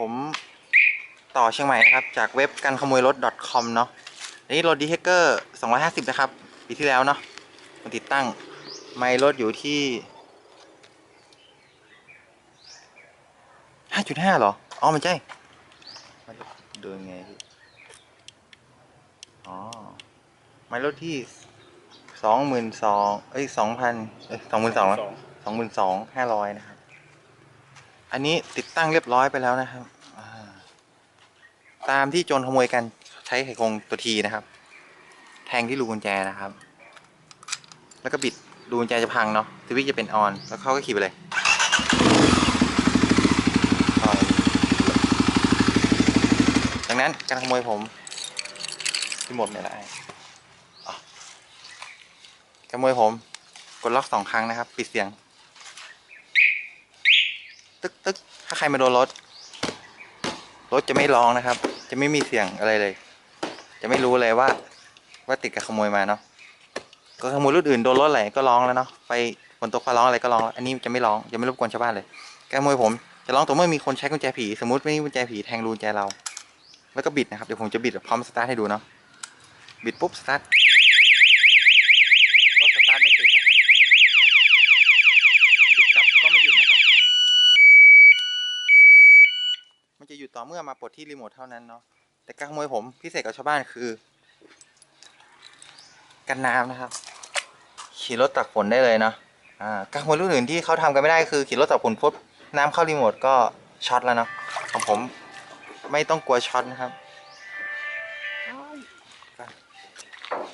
ผมต่อเชียงใหม่นะครับ จากเว็บการขโมยรถ .com เนาะอันนี้รถดีเฮกเกอร์250 นะครับ ปีที่แล้วเนาะมาติดตั้ง ไมล์รถอยู่ที่ 5.5เหรอ อ๋อไม่ใช่มาดูยังไงพี่อ๋อ ไมล์รถที่สองหมื่นสองเอ้ยสองพันเอ้ยสองหมื่นสองสองหมื่นสองห้าร้อยนะครับ อันนี้ติดตั้งเรียบร้อยไปแล้วนะครับอ่า ตามที่โจรขโมยกันใช้ไขควงตัวทีนะครับ แทงที่รูกุญแจนะครับ แล้วก็บิดรูกุญแจจะพังเนาะสวิตช์จะเป็นออน แล้วเขาก็ขี่ไปเลยดังนั้นการขโมยผมที่หมดเนี่ยแหละอะขโมยผม กดล็อกสองครั้งนะครับ ปิดเสียง ตึกตึกถ้าใครมาโดนรถ รถจะไม่ร้องนะครับ จะไม่มีเสียงอะไรเลย จะไม่รู้เลยว่า ว่าติดกับขโมยมาเนาะก็ขโมยรุ่นอื่นโดนรถอะไรก็ร้องแล้วเนาะไปฝนตกฟ้าร้องอะไรก็ร้องแล้วอันนี้จะไม่ร้องจะไม่รบกวนชาวบ้านเลยกขโมยผมจะร้องต่อเมื่อมีคนใช้กุญแจผีสมมติไม่มีกุญแจผีแทงรูกุญแจเรา แล้วก็บิดนะครับเดี๋ยวผมจะบิดพร้อมสตาร์ทให้ดูเนาะบิดปุ๊บสตาร์ทรถสตาร์ทไม่ติดนะครับ บิดกลับก็ไม่หยุดนะครับ มัน จะหยุดต่อเมื่อมาปลดที่รีโมทเท่านั้นเนาะแต่การขโมยผมพิเศษกับชาวบ้านคือ กันน้ำนะครับ ขี่รถตักฝนได้เลยเนาะอ่าการขโมยรุ่นอื่นที่เขาทำกันไม่ได้คือขี่รถตักฝนปุ๊บน้ำเข้ารีโมทก็ช็อตแล้วเนาะของผมไม่ต้องกลัวช็อตนะครับ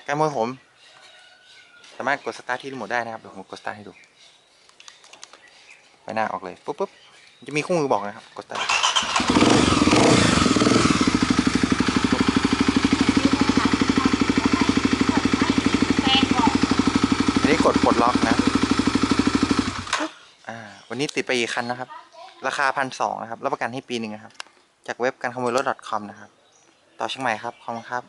การขโมยผม สามารถกดสตาร์ทที่รีโมทได้นะครับเดี๋ยวผมกดสตาร์ทให้ดูไปหน้าออกเลยปุ๊บปุ๊บ จะมีคู่มือบอกนะครับ กดตาร์ทอันนี้กดปลดล็อกนะอ่าวันนี้ติดไปอีกคันนะครับ ราคาพันสองนะครับ รับประกันให้ปีหนึ่งนะครับ จากเว็บการขโมยรถ .com นะครับ ต่อเชียงใหม่ครับ ขอบคุณครับ